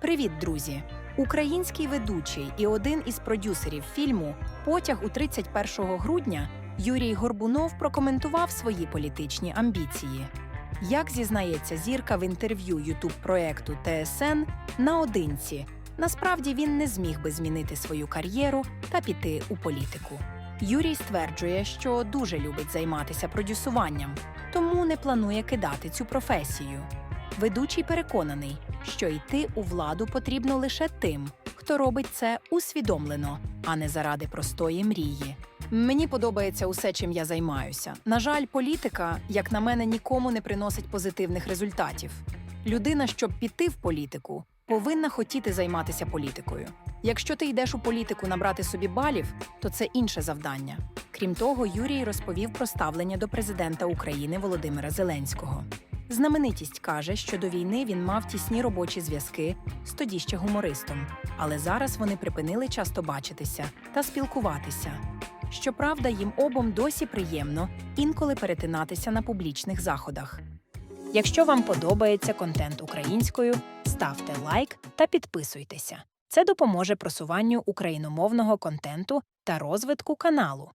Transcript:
Привіт, друзі! Український ведучий і один із продюсерів фільму Потяг у 31 грудня Юрій Горбунов прокоментував свої політичні амбіції. Як зізнається зірка в інтерв'ю ютуб проекту ТСН наодинці, насправді він не зміг би змінити свою кар'єру та піти у політику. Юрій стверджує, що дуже любить займатися продюсуванням, тому не планує кидати цю професію. Ведучий переконаний, що йти у владу потрібно лише тим, хто робить це усвідомлено, а не заради простої мрії. Мені подобається усе, чим я займаюся. На жаль, політика, як на мене, нікому не приносить позитивних результатів. Людина, щоб піти в політику, повинна хотіти займатися політикою. Якщо ти йдеш у політику набрати собі балів, то це інше завдання. Крім того, Юрій розповів про ставлення до президента України Володимира Зеленського. Знаменитість каже, що до війни він мав тісні робочі зв'язки з тоді ще гумористом, але зараз вони припинили часто бачитися та спілкуватися. Щоправда, їм обом досі приємно інколи перетинатися на публічних заходах. Якщо вам подобається контент українською, ставте лайк та підписуйтеся. Це допоможе просуванню україномовного контенту та розвитку каналу.